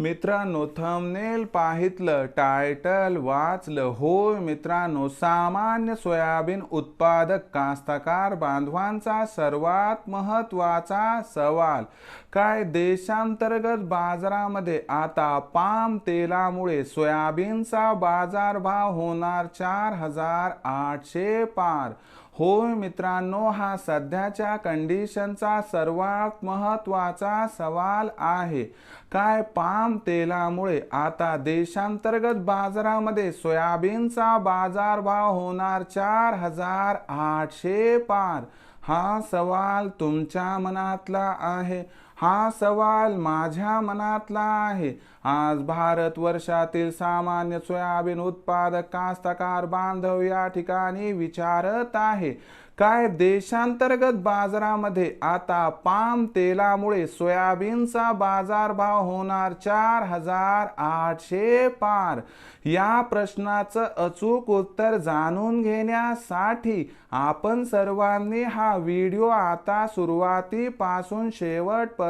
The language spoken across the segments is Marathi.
मित्रांनो थंबनेल पाहितलं टायटल वाचलं होय मित्रांनो सामान्य सोयाबीन उत्पादक कास्तकार बांधवांचा सर्वात महत्त्वाचा सवाल. काय देशांतर्गत बाजारामध्ये आता पाम तेलामुळे सोयाबीनचा बाजारभाव होणार चार हजार आठशे पार? होय मित्रांनो हा सध्याच्या कंडिशनचा सर्वात महत्त्वाचा सवाल आहे. काय पाम तेलामुळे आता देशांतर्गत बाजारामध्ये सोयाबीनचा बाजारभाव होणार चार हजार आठशे पार. हा सवाल तुमच्या मनातला आहे. हा सवाल माझ्या मनातला आहे. आज भारत वर्षातील सामान्य सोयाबीन उत्पादक कास्तकार बांधव या ठिकाणी विचारत आहे. काय देशांतर्गत बाजारामध्ये आता पाम तेलामुळे सोयाबीनचा बाजारभाव होणार चार हजार आठशे पार? या प्रश्नाचं अचूक उत्तर जाणून घेण्यासाठी आपण सर्वांनी हा व्हिडिओ आता सुरुवातीपासून शेवटपर्यंत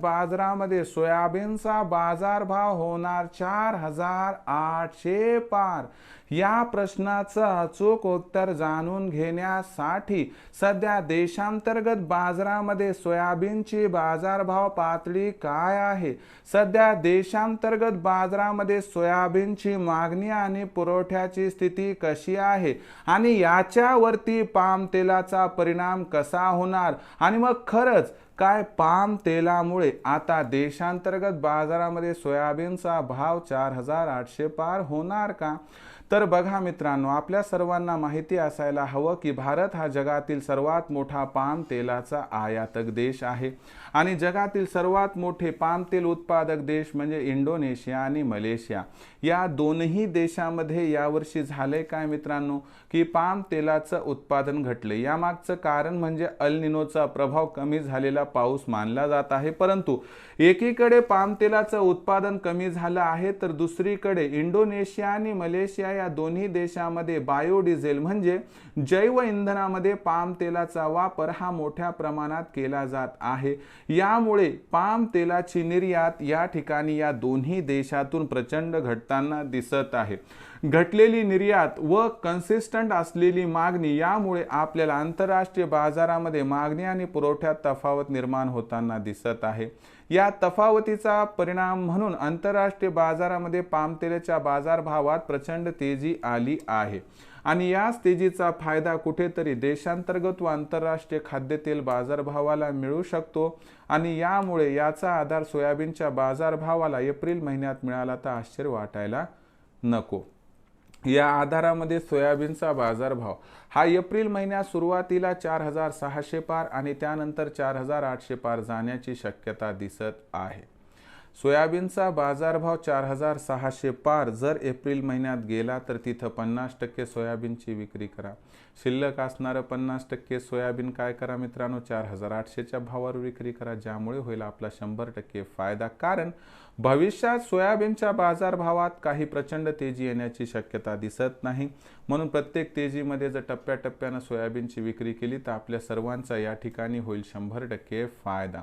बाजारामध्ये सोयाबीनचा बाजारभाव होणार चार हजार आठशे पार. या प्रश्नाचं अचूक उत्तर जाणून घेण्यासाठी सध्या देशांतर्गत बाजारामध्ये सोयाबीनची बाजारभाव पातळी काय आहे? सध्या देशांतर्गत बाजारामध्ये सोयाबीनची मागणी आणि पुरवठ्याची स्थिती कशी आहे? आणि याच्यावरती पाम तेलाचा परिणाम कसा होणार? आणि मग खरंच काय पाम तेलामुळे आता देशांतर्गत बाजारामध्ये सोयाबीनचा भाव चार हजार आठशे पार होणार का? तर बघा मित्रांनो आपल्या सर्वांना माहिती असायला हवं की भारत हा जगातील सर्वात मोठा पाम तेलाचा आयातक देश आहे. आणि जगातील सर्वात मोठे पाम तेल उत्पादक देश म्हणजे इंडोनेशिया आणि मलेशिया. या दोनही देशामध्ये यावर्षी झालंय काय मित्रांनो? की पाम तेलाचं उत्पादन घटले यामागचं कारण म्हणजे अल प्रभाव कमी झालेला पाऊस मानला जात आहे. परंतु एकीकडे पाम तेलाचं उत्पादन कमी झालं आहे तर दुसरीकडे इंडोनेशिया आणि मलेशिया या दोन्ही देशामध्ये बायोडिझेल म्हणजे जैव इंधनामध्ये पाम तेलाचा वापर हा मोठ्या प्रमाणात केला जात आहे. यामुळे पाम तेलाची निर्यात या ठिकाणी या दोन्ही देशातून प्रचंड घटताना दिसत आहे. घटलेली निर्यात व कन्सिस्टंट असलेली मागणी यामुळे आपल्याला आंतरराष्ट्रीय बाजारामध्ये मागणी आणि पुरवठ्यात तफावत निर्माण होताना दिसत आहे. या तफावतीचा परिणाम म्हणून आंतरराष्ट्रीय बाजारामध्ये पामतेलाच्या बाजारभावात प्रचंड तेजी आली आहे. आणि याच तेजीचा फायदा कुठेतरी देशांतर्गत व आंतरराष्ट्रीय खाद्यतेल बाजारभावाला मिळू शकतो आणि यामुळे याचा आधार सोयाबीनच्या बाजारभावाला एप्रिल महिन्यात मिळाला तर आश्चर्य वाटायला नको. या आधारामध्ये सोयाबीनचा बाजारभाव. हा एप्रिल महिन्यात सुरुवातीला चार हजार सहाशे पार आणि त्यानंतर चार हजार आठशे पार जाण्याची शक्यता दिसत आहे. सोयाबीनचा बाजारभाव चार हजार सहाशे पार जर एप्रिल महिन्यात गेला तर तिथं पन्नास टक्के सोयाबीनची विक्री करा. शिल्लक असणारं पन्नास टक्के सोयाबीन काय करा मित्रांनो? चार हजार आठशेच्या भावावर विक्री करा ज्यामुळे होईल आपला शंभर टक्के फायदा. कारण भविष्यात सोयाबीनच्या बाजारभावात काही प्रचंड तेजी येण्याची शक्यता दिसत नाही. म्हणून प्रत्येक तेजीमध्ये जर टप्प्याटप्प्यानं सोयाबीनची विक्री केली तर आपल्या सर्वांचा या ठिकाणी होईल शंभर टक्के फायदा.